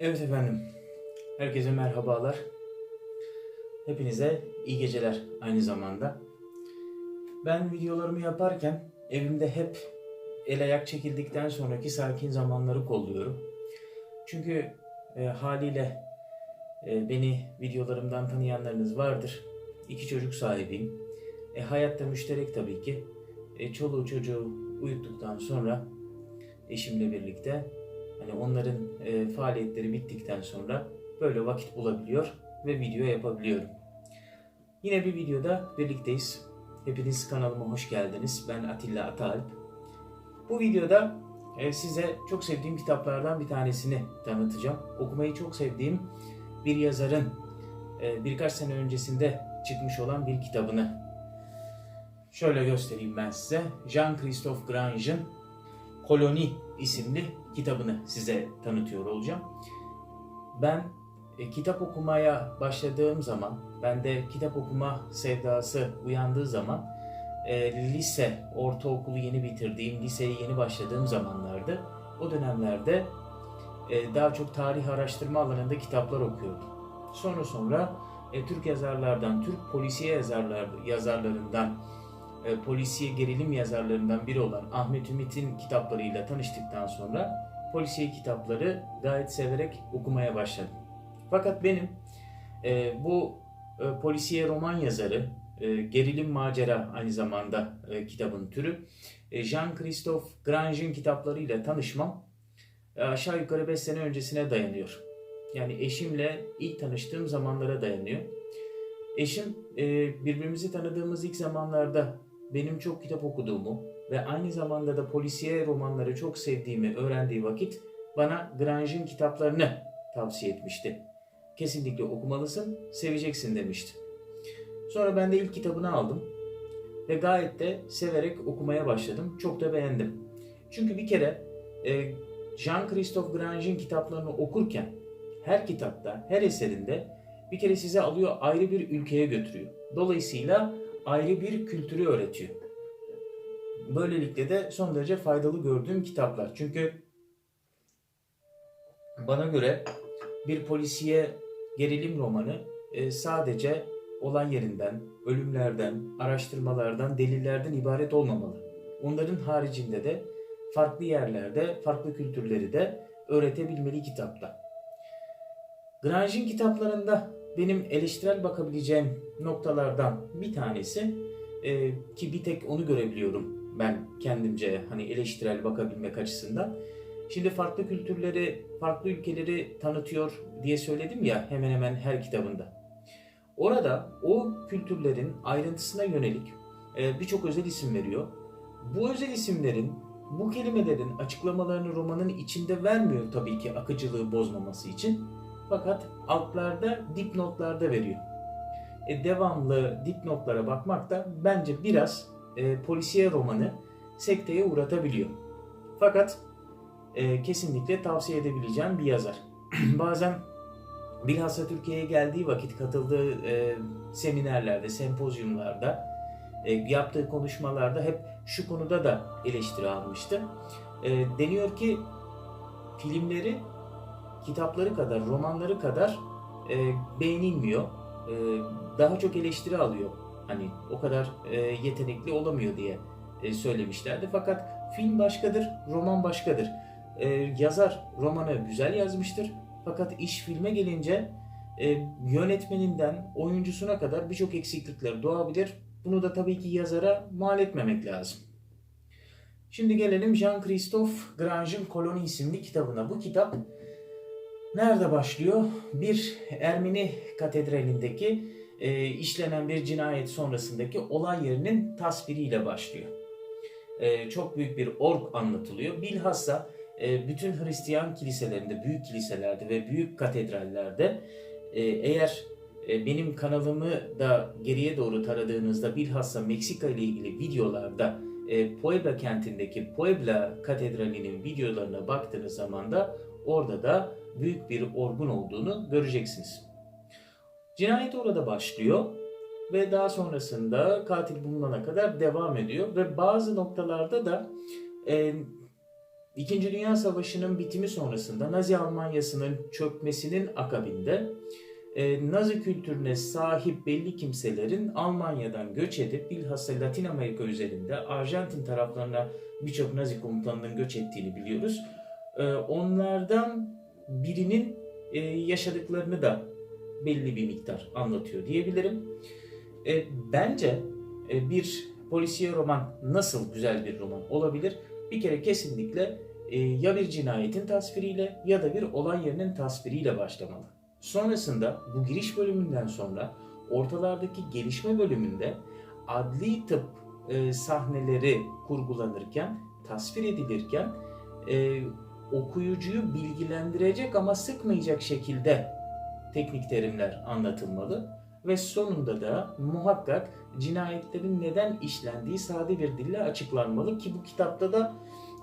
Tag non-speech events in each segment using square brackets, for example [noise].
Evet efendim. Herkese merhabalar. Hepinize iyi geceler aynı zamanda. Ben videolarımı yaparken evimde hep el ayak çekildikten sonraki sakin zamanları kolluyorum. Çünkü e, haliyle e, beni videolarımdan tanıyanlarınız vardır. İki çocuk sahibiyim. E, hayatta müşterek tabii ki. E, çoluğu çocuğu uyuttuktan sonra eşimle birlikte Hani onların e, faaliyetleri bittikten sonra böyle vakit bulabiliyor ve video yapabiliyorum. Yine bir videoda birlikteyiz. Hepiniz kanalıma hoş geldiniz. Ben Atilla Atalp. Bu videoda e, size çok sevdiğim kitaplardan bir tanesini tanıtacağım. Okumayı çok sevdiğim bir yazarın e, birkaç sene öncesinde çıkmış olan bir kitabını şöyle göstereyim ben size. Jean-Christophe Grange'ın Koloni isimli kitabını size tanıtıyor olacağım. Ben e, kitap okumaya başladığım zaman, bende kitap okuma sevdası uyandığı zaman e, lise, ortaokulu yeni bitirdiğim, liseye yeni başladığım zamanlarda o dönemlerde e, daha çok tarih araştırma alanında kitaplar okuyordum. Sonra sonra e, Türk yazarlardan, Türk polisiye yazarlar, yazarlarından e, polisiye gerilim yazarlarından biri olan Ahmet Ümit'in kitaplarıyla tanıştıktan sonra polisiye kitapları gayet severek okumaya başladım. Fakat benim e, bu e, polisiye roman yazarı, e, gerilim macera aynı zamanda e, kitabın türü, e, Jean-Christophe Grange'in kitaplarıyla tanışmam e, aşağı yukarı 5 sene öncesine dayanıyor. Yani eşimle ilk tanıştığım zamanlara dayanıyor. Eşim e, birbirimizi tanıdığımız ilk zamanlarda benim çok kitap okuduğumu ve aynı zamanda da polisiye romanları çok sevdiğimi öğrendiği vakit bana Grange'in kitaplarını tavsiye etmişti. Kesinlikle okumalısın, seveceksin demişti. Sonra ben de ilk kitabını aldım ve gayet de severek okumaya başladım. Çok da beğendim. Çünkü bir kere e, Jean-Christophe Grange'in kitaplarını okurken her kitapta, her eserinde bir kere size alıyor ayrı bir ülkeye götürüyor. Dolayısıyla ayrı bir kültürü öğretiyor. Böylelikle de son derece faydalı gördüğüm kitaplar. Çünkü bana göre bir polisiye gerilim romanı e, sadece olay yerinden, ölümlerden, araştırmalardan, delillerden ibaret olmamalı. Onların haricinde de farklı yerlerde, farklı kültürleri de öğretebilmeli kitapta. Grange'in kitaplarında benim eleştirel bakabileceğim noktalardan bir tanesi e, ki bir tek onu görebiliyorum ben kendimce hani eleştirel bakabilmek açısından. Şimdi farklı kültürleri, farklı ülkeleri tanıtıyor diye söyledim ya hemen hemen her kitabında. Orada o kültürlerin ayrıntısına yönelik e, birçok özel isim veriyor. Bu özel isimlerin bu kelimelerin açıklamalarını romanın içinde vermiyor tabii ki akıcılığı bozmaması için. Fakat altlarda dipnotlarda veriyor. E, devamlı dipnotlara bakmak da bence biraz e, polisiye romanı sekteye uğratabiliyor. Fakat e, kesinlikle tavsiye edebileceğim bir yazar. [clears throat] Bazen bilhassa Türkiye'ye geldiği vakit katıldığı e, seminerlerde, sempozyumlarda, e, yaptığı konuşmalarda hep şu konuda da eleştiri almıştı. E, deniyor ki filmleri kitapları kadar, romanları kadar e, beğenilmiyor. E, daha çok eleştiri alıyor. Hani o kadar e, yetenekli olamıyor diye e, söylemişlerdi. Fakat film başkadır, roman başkadır. E, yazar romanı güzel yazmıştır. Fakat iş filme gelince e, yönetmeninden oyuncusuna kadar birçok eksiklikler doğabilir. Bunu da tabii ki yazara mal etmemek lazım. Şimdi gelelim Jean-Christophe Grange'in Koloni isimli kitabına. Bu kitap nerede başlıyor? Bir Ermeni katedralindeki e, işlenen bir cinayet sonrasındaki olay yerinin tasviriyle başlıyor. E, çok büyük bir org anlatılıyor. Bilhassa e, bütün Hristiyan kiliselerinde, büyük kiliselerde ve büyük katedrallerde e, eğer e, benim kanalımı da geriye doğru taradığınızda bilhassa Meksika ile ilgili videolarda e, Puebla kentindeki Puebla Katedrali'nin videolarına baktığınız zaman da orada da büyük bir orgun olduğunu göreceksiniz. Cinayet orada başlıyor ve daha sonrasında katil bulunana kadar devam ediyor ve bazı noktalarda da e, İkinci Dünya Savaşı'nın bitimi sonrasında Nazi Almanyası'nın çökmesinin akabinde e, Nazi kültürüne sahip belli kimselerin Almanya'dan göç edip bilhassa Latin Amerika üzerinde Arjantin taraflarına birçok Nazi komutanının göç ettiğini biliyoruz. E, onlardan birinin e, yaşadıklarını da belli bir miktar anlatıyor diyebilirim. E, bence e, bir polisiye roman nasıl güzel bir roman olabilir? Bir kere kesinlikle e, ya bir cinayetin tasviriyle ya da bir olay yerinin tasviriyle başlamalı. Sonrasında bu giriş bölümünden sonra ortalardaki gelişme bölümünde adli tıp e, sahneleri kurgulanırken, tasvir edilirken e, okuyucuyu bilgilendirecek ama sıkmayacak şekilde teknik terimler anlatılmalı ve sonunda da muhakkak cinayetlerin neden işlendiği sade bir dille açıklanmalı ki bu kitapta da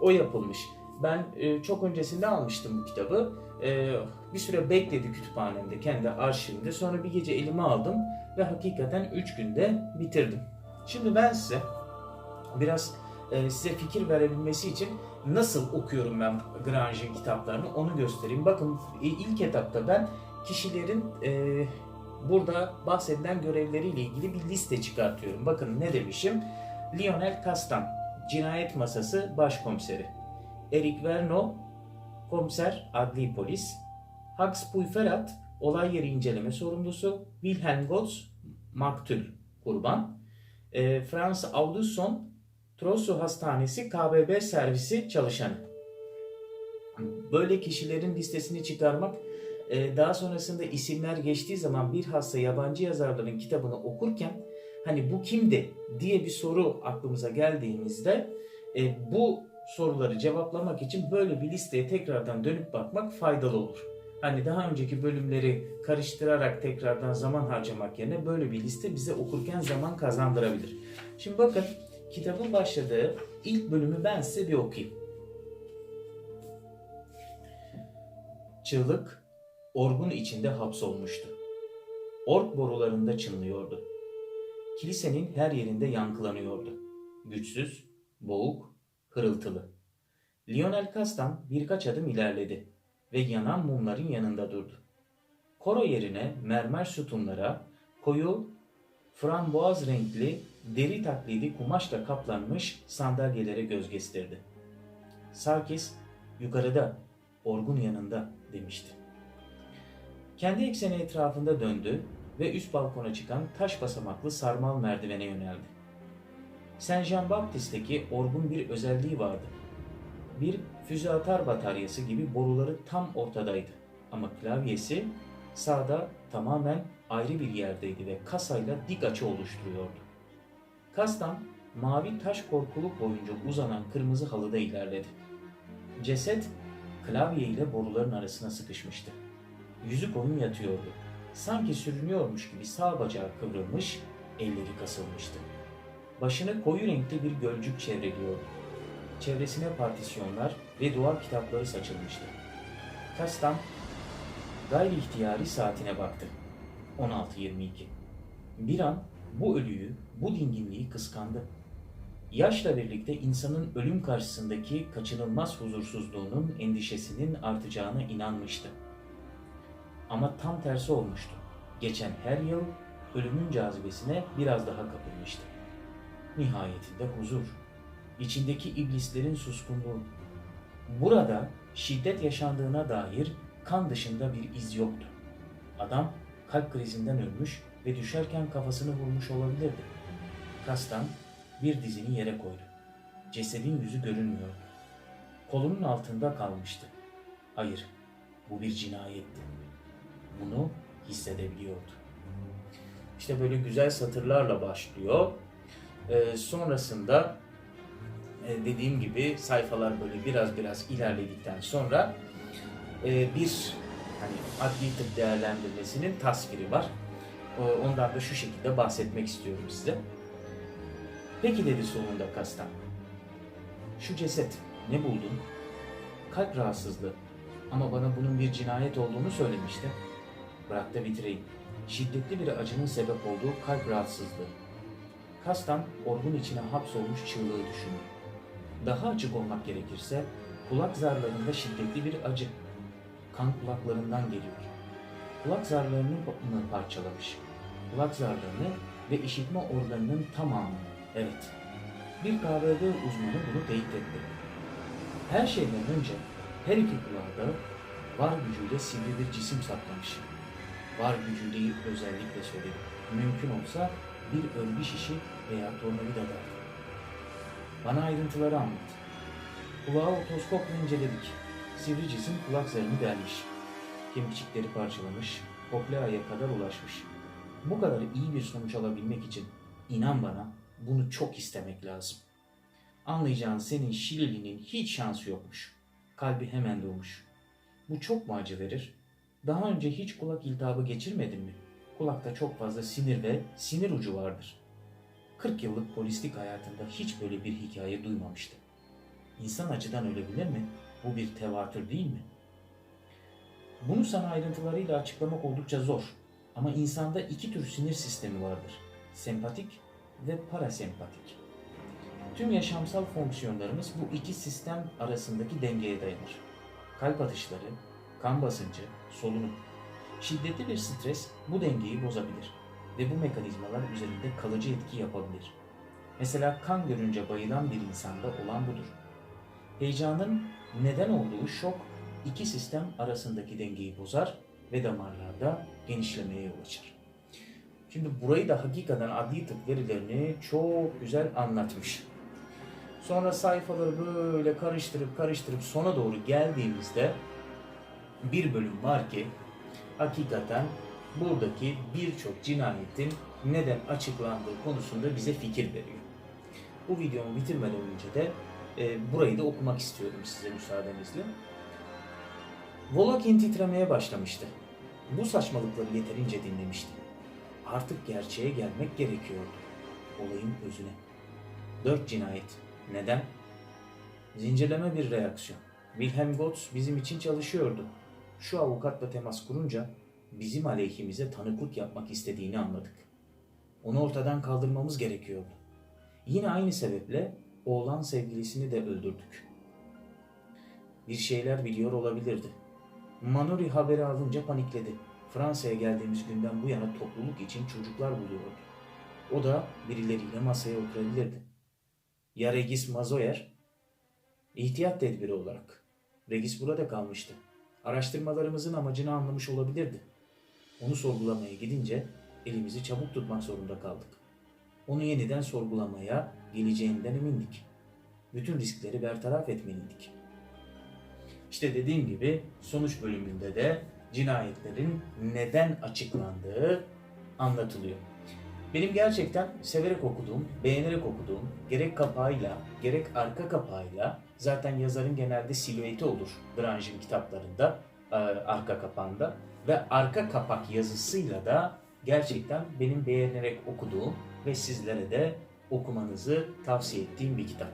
o yapılmış. Ben e, çok öncesinde almıştım bu kitabı. E, bir süre bekledi kütüphanemde, kendi arşivimde. Sonra bir gece elime aldım ve hakikaten 3 günde bitirdim. Şimdi ben size biraz size fikir verebilmesi için nasıl okuyorum ben Grange'in kitaplarını onu göstereyim. Bakın e, ilk etapta ben kişilerin e, burada bahsedilen görevleriyle ilgili bir liste çıkartıyorum. Bakın ne demişim? Lionel Castan, Cinayet Masası Başkomiseri. Eric Verno, Komiser Adli Polis. Hax Puyferat, Olay Yeri İnceleme Sorumlusu. Wilhelm Gotz, Maktul Kurban. E, Franz Audusson, Trosso Hastanesi KBB Servisi Çalışanı. Böyle kişilerin listesini çıkarmak ee, daha sonrasında isimler geçtiği zaman bir hasta yabancı yazarların kitabını okurken hani bu kimdi diye bir soru aklımıza geldiğimizde e, bu soruları cevaplamak için böyle bir listeye tekrardan dönüp bakmak faydalı olur. Hani daha önceki bölümleri karıştırarak tekrardan zaman harcamak yerine böyle bir liste bize okurken zaman kazandırabilir. Şimdi bakın kitabın başladığı ilk bölümü ben size bir okuyayım. Çığlık orgun içinde hapsolmuştu. Ork borularında çınlıyordu. Kilisenin her yerinde yankılanıyordu. Güçsüz, boğuk, hırıltılı. Lionel Kastan birkaç adım ilerledi ve yanan mumların yanında durdu. Koro yerine mermer sütunlara, koyu, framboaz renkli, deri taklidi kumaşla kaplanmış sandalyelere göz gestirdi. Sarkis, yukarıda, orgun yanında demişti. Kendi ekseni etrafında döndü ve üst balkona çıkan taş basamaklı sarmal merdivene yöneldi. Saint Jean Baptiste'deki orgun bir özelliği vardı. Bir füze atar bataryası gibi boruları tam ortadaydı. Ama klavyesi sağda tamamen ayrı bir yerdeydi ve kasayla dik açı oluşturuyordu. Kastan mavi taş korkuluk boyunca uzanan kırmızı halıda ilerledi. Ceset klavye ile boruların arasına sıkışmıştı. Yüzü boyun yatıyordu. Sanki sürünüyormuş gibi sağ bacağı kıvrılmış, elleri kasılmıştı. Başını koyu renkli bir gölcük çevreliyordu. Çevresine partisyonlar ve duvar kitapları saçılmıştı. Kastam gayri ihtiyari saatine baktı. 16.22. Bir an bu ölüyü, bu dinginliği kıskandı. Yaşla birlikte insanın ölüm karşısındaki kaçınılmaz huzursuzluğunun endişesinin artacağına inanmıştı. Ama tam tersi olmuştu. Geçen her yıl ölümün cazibesine biraz daha kapılmıştı. Nihayetinde huzur. İçindeki iblislerin suskunluğu. Burada şiddet yaşandığına dair kan dışında bir iz yoktu. Adam kalp krizinden ölmüş ve düşerken kafasını vurmuş olabilirdi. Kastan bir dizini yere koydu. Cesedin yüzü görünmüyordu. Kolunun altında kalmıştı. Hayır, bu bir cinayetti bunu hissedebiliyordu. İşte böyle güzel satırlarla başlıyor. Ee, sonrasında e, dediğim gibi sayfalar böyle biraz biraz ilerledikten sonra e, bir hani adli tıp değerlendirmesinin tasviri var. E, ondan da şu şekilde bahsetmek istiyorum size. Peki dedi sonunda Kastan. Şu ceset ne buldun? Kalp rahatsızlığı. Ama bana bunun bir cinayet olduğunu söylemişti. Bırak da bitireyim. Şiddetli bir acının sebep olduğu kalp rahatsızlığı. Kastan orgun içine hapsolmuş çığlığı düşündü. Daha açık olmak gerekirse Kulak zarlarında şiddetli bir acı. Kan kulaklarından geliyor. Kulak zarlarını parçalamış. Kulak zarlarını ve işitme organının tamamını. Evet. Bir KBB uzmanı bunu teyit etti. Her şeyden önce her iki kulağda var gücüyle sivri bir cisim saklamış. Var gücü değil özellikle söyledim. Mümkün olsa bir örgü şişi veya tornavida derdi. Bana ayrıntıları anlat. Kulağı otoskopla inceledik. Sivri cisim kulak zarını delmiş. Kemikçikleri parçalamış, kokleaya kadar ulaşmış. Bu kadar iyi bir sonuç alabilmek için inan bana bunu çok istemek lazım. Anlayacağın senin Şilili'nin hiç şansı yokmuş. Kalbi hemen doğmuş. Bu çok mu acı verir? Daha önce hiç kulak iltihabı geçirmedin mi? Kulakta çok fazla sinir ve sinir ucu vardır. 40 yıllık polislik hayatında hiç böyle bir hikaye duymamıştı. İnsan acıdan ölebilir mi? Bu bir tevatür değil mi? Bunu sana ayrıntılarıyla açıklamak oldukça zor. Ama insanda iki tür sinir sistemi vardır. Sempatik ve parasempatik. Tüm yaşamsal fonksiyonlarımız bu iki sistem arasındaki dengeye dayanır. Kalp atışları, kan basıncı, solunum. Şiddetli bir stres bu dengeyi bozabilir ve bu mekanizmalar üzerinde kalıcı etki yapabilir. Mesela kan görünce bayılan bir insanda olan budur. Heyecanın neden olduğu şok iki sistem arasındaki dengeyi bozar ve damarlarda genişlemeye yol açar. Şimdi burayı da hakikaten adli tıp verilerini çok güzel anlatmış. Sonra sayfaları böyle karıştırıp karıştırıp sona doğru geldiğimizde bir bölüm var ki hakikaten buradaki birçok cinayetin neden açıklandığı konusunda bize fikir veriyor. Bu videomu bitirmeden önce de e, burayı da okumak istiyorum size müsaadenizle. Volokin titremeye başlamıştı. Bu saçmalıkları yeterince dinlemişti. Artık gerçeğe gelmek gerekiyordu. Olayın özüne. Dört cinayet. Neden? Zincirleme bir reaksiyon. Wilhelm Gotts bizim için çalışıyordu. Şu avukatla temas kurunca bizim aleyhimize tanıklık yapmak istediğini anladık. Onu ortadan kaldırmamız gerekiyordu. Yine aynı sebeple oğlan sevgilisini de öldürdük. Bir şeyler biliyor olabilirdi. Manuri haberi alınca panikledi. Fransa'ya geldiğimiz günden bu yana topluluk için çocuklar buluyordu. O da birileriyle masaya oturabilirdi. Ya Regis Mazoyer? İhtiyat tedbiri olarak. Regis burada kalmıştı. Araştırmalarımızın amacını anlamış olabilirdi. Onu sorgulamaya gidince elimizi çabuk tutmak zorunda kaldık. Onu yeniden sorgulamaya geleceğinden emindik. Bütün riskleri bertaraf etmeliydik. İşte dediğim gibi sonuç bölümünde de cinayetlerin neden açıklandığı anlatılıyor. Benim gerçekten severek okuduğum, beğenerek okuduğum, gerek kapağıyla, gerek arka kapağıyla, zaten yazarın genelde silüeti olur Grange'in kitaplarında, e, arka kapağında ve arka kapak yazısıyla da gerçekten benim beğenerek okuduğum ve sizlere de okumanızı tavsiye ettiğim bir kitap.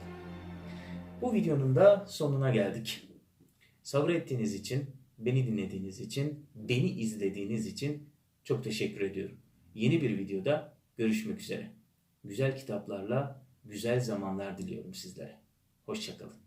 Bu videonun da sonuna geldik. Sabrettiğiniz için, beni dinlediğiniz için, beni izlediğiniz için çok teşekkür ediyorum. Yeni bir videoda görüşmek üzere. Güzel kitaplarla güzel zamanlar diliyorum sizlere. Hoşçakalın.